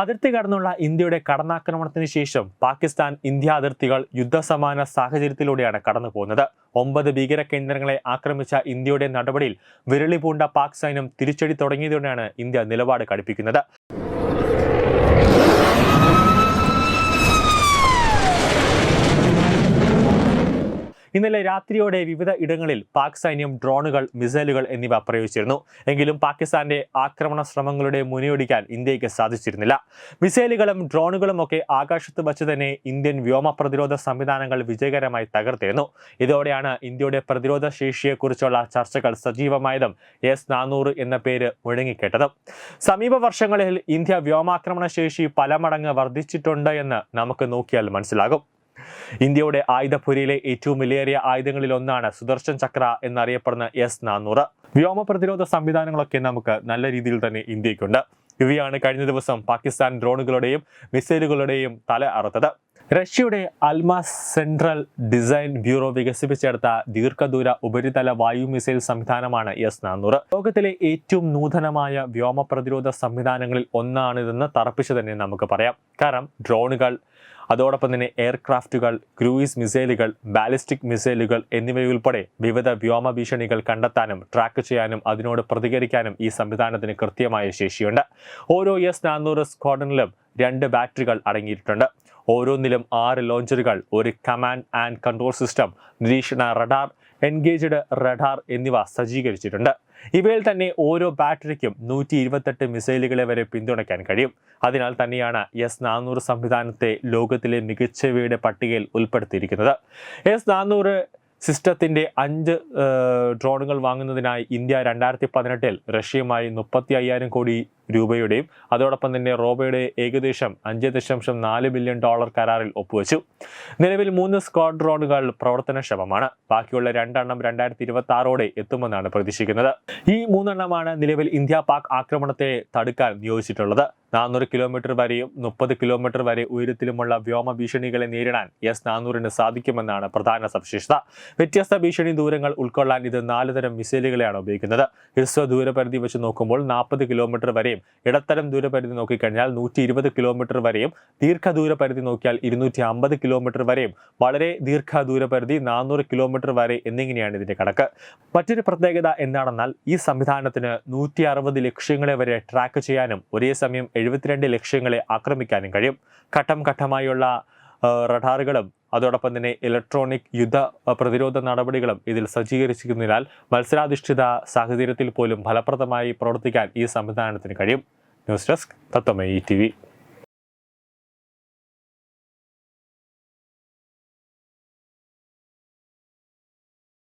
അതിർത്തി കടന്നുള്ള ഇന്ത്യയുടെ കടന്നാക്രമണത്തിന് ശേഷം പാകിസ്ഥാൻ ഇന്ത്യ അതിർത്തികൾ യുദ്ധസമാന സാഹചര്യത്തിലൂടെയാണ് കടന്നു പോകുന്നത്. ഒമ്പത് ഭീകര കേന്ദ്രങ്ങളെ ആക്രമിച്ച ഇന്ത്യയുടെ നടപടിയിൽ വിരളി പൂണ്ട പാക് സൈന്യം തിരിച്ചടി തുടങ്ങിയതോടെയാണ് ഇന്ത്യ നിലപാട് കടുപ്പിക്കുന്നത്. ഇന്നലെ രാത്രിയോടെ വിവിധ ഇടങ്ങളിൽ പാക് സൈന്യം ഡ്രോണുകൾ മിസൈലുകൾ എന്നിവ പ്രയോഗിച്ചിരുന്നു. എങ്കിലും പാകിസ്ഥാന്റെ ആക്രമണ ശ്രമങ്ങളുടെ മുനയൊടിക്കാൻ ഇന്ത്യയ്ക്ക് സാധിച്ചിരുന്നില്ല. മിസൈലുകളും ഡ്രോണുകളും ഒക്കെ ആകാശത്ത് വച്ച് തന്നെ ഇന്ത്യൻ വ്യോമ പ്രതിരോധ സംവിധാനങ്ങൾ വിജയകരമായി തകർത്തിരുന്നു. ഇതോടെയാണ് ഇന്ത്യയുടെ പ്രതിരോധ ശേഷിയെക്കുറിച്ചുള്ള ചർച്ചകൾ സജീവമായതും എസ് നാനൂറ് എന്ന പേര് മുഴങ്ങിക്കേട്ടതും. സമീപ വർഷങ്ങളിൽ ഇന്ത്യ വ്യോമാക്രമണ ശേഷി പല മടങ്ങ് വർദ്ധിച്ചിട്ടുണ്ട് എന്ന് നമുക്ക് നോക്കിയാൽ മനസ്സിലാകും. ഇന്ത്യയുടെ ആയുധപുരയിലെ ഏറ്റവും വിലയേറിയ ആയുധങ്ങളിൽ ഒന്നാണ് സുദർശൻ ചക്ര എന്നറിയപ്പെടുന്ന എസ് നാനൂറ്. വ്യോമ പ്രതിരോധ സംവിധാനങ്ങളൊക്കെ നമുക്ക് നല്ല രീതിയിൽ തന്നെ ഇന്ത്യക്കുണ്ട് ഇവയാണ് കഴിഞ്ഞ ദിവസം പാകിസ്ഥാൻ ഡ്രോണുകളുടെയും മിസൈലുകളുടെയും തല അറുത്തത്. റഷ്യയുടെ അൽമാസ് സെൻട്രൽ ഡിസൈൻ ബ്യൂറോ വികസിപ്പിച്ചെടുത്ത ദീർഘദൂര ഉപരിതല വായു മിസൈൽ സംവിധാനമാണ് എസ് നാനൂറ്. ലോകത്തിലെ ഏറ്റവും നൂതനമായ വ്യോമ പ്രതിരോധ സംവിധാനങ്ങളിൽ ഒന്നാണിതെന്ന് തറപ്പിച്ചു തന്നെ നമുക്ക് പറയാം. കാരണം ഡ്രോണുകൾ അതോടൊപ്പം തന്നെ എയർക്രാഫ്റ്റുകൾ ക്രൂയിസ് മിസൈലുകൾ ബാലിസ്റ്റിക് മിസൈലുകൾ എന്നിവയുൾപ്പെടെ വിവിധ വ്യോമ ഭീഷണികൾ കണ്ടെത്താനും ട്രാക്ക് ചെയ്യാനും അതിനോട് പ്രതികരിക്കാനും ഈ സംവിധാനത്തിന് കൃത്യമായ ശേഷിയുണ്ട്. ഓരോ എസ് നാനൂറ് സ്ക്വാഡനിലും രണ്ട് ബാറ്ററികൾ അടങ്ങിയിട്ടുണ്ട്. ഓരോന്നിലും ആറ് ലോഞ്ചറുകൾ ഒരു കമാൻഡ് ആൻഡ് കൺട്രോൾ സിസ്റ്റം നിരീക്ഷണ റഡാർ എൻഗേജ്ഡ് റഡാർ എന്നിവ സജ്ജീകരിച്ചിട്ടുണ്ട്. ഇവയിൽ തന്നെ ഓരോ ബാറ്ററിക്കും നൂറ്റി ഇരുപത്തെട്ട് മിസൈലുകളെ വരെ പിന്തുണയ്ക്കാൻ കഴിയും. അതിനാൽ തന്നെയാണ് എസ് നാനൂറ് സംവിധാനത്തെ ലോകത്തിലെ മികച്ചവയുടെ പട്ടികയിൽ ഉൾപ്പെടുത്തിയിരിക്കുന്നത്. എസ് നാനൂറ് സിസ്റ്റത്തിന്റെ അഞ്ച് ഡ്രോണുകൾ വാങ്ങുന്നതിനായി ഇന്ത്യ രണ്ടായിരത്തി പതിനെട്ടിൽ റഷ്യയുമായി മുപ്പത്തി അയ്യായിരം കോടി രൂപയുടെയും അതോടൊപ്പം തന്നെ റോബയുടെ ഏകദേശം അഞ്ച് ദശാംശം നാല് ബില്യൺ ഡോളർ കരാറിൽ ഒപ്പുവെച്ചു. നിലവിൽ മൂന്ന് സ്ക്വാഡ് ഡ്രോണുകൾ പ്രവർത്തനക്ഷമമാണ്. ബാക്കിയുള്ള രണ്ടെണ്ണം രണ്ടായിരത്തി ഇരുപത്തി ആറോടെ എത്തുമെന്നാണ് പ്രതീക്ഷിക്കുന്നത്. ഈ മൂന്നെണ്ണമാണ് നിലവിൽ ഇന്ത്യ പാക് ആക്രമണത്തെ തടുക്കാൻ നിയോഗിച്ചിട്ടുള്ളത്. നാനൂറ് കിലോമീറ്റർ വരെയും മുപ്പത് കിലോമീറ്റർ വരെ ഉയരത്തിലുമുള്ള വ്യോമ ഭീഷണികളെ നേരിടാൻ എസ് നാനൂറിന് സാധിക്കുമെന്നാണ് പ്രധാന സവിശേഷത. വ്യത്യസ്ത ഭീഷണി ദൂരങ്ങൾ ഉൾക്കൊള്ളാൻ ഇത് നാല് തരം മിസൈലുകളെയാണ് ഉപയോഗിക്കുന്നത്. ഹ്രസ്വ ദൂരപരിധി വെച്ച് നോക്കുമ്പോൾ നാൽപ്പത് കിലോമീറ്റർ വരെയും ഇടത്തരം ദൂരപരിധി നോക്കിക്കഴിഞ്ഞാൽ നൂറ്റി ഇരുപത് കിലോമീറ്റർ വരെയും ദീർഘദൂര പരിധി നോക്കിയാൽ ഇരുന്നൂറ്റി അമ്പത് കിലോമീറ്റർ വരെയും. വളരെ ദീർഘദൂര പരിധി നാനൂറ് കിലോമീറ്റർ വരെ എന്നിങ്ങനെയാണ് ഇതിന്റെ കണക്ക്. മറ്റൊരു പ്രത്യേകത എന്താണെന്നാൽ ഈ സംവിധാനത്തിന് നൂറ്റി അറുപത് ലക്ഷ്യങ്ങളെ വരെ ട്രാക്ക് ചെയ്യാനും ഒരേ സമയം എഴുപത്തിരണ്ട് ലക്ഷ്യങ്ങളെ ആക്രമിക്കാനും കഴിയും. ഘട്ടം ഘട്ടമായുള്ള റഡാറുകളും അതോടൊപ്പം തന്നെ ഇലക്ട്രോണിക് യുദ്ധ പ്രതിരോധ നടപടികളും ഇതിൽ സജ്ജീകരിച്ചിരിക്കുന്നതിനാൽ മത്സരാധിഷ്ഠിത സാഹചര്യത്തിൽ പോലും ഫലപ്രദമായി പ്രവർത്തിക്കാൻ ഈ സംവിധാനത്തിന് കഴിയും. News desk തത്വമേ T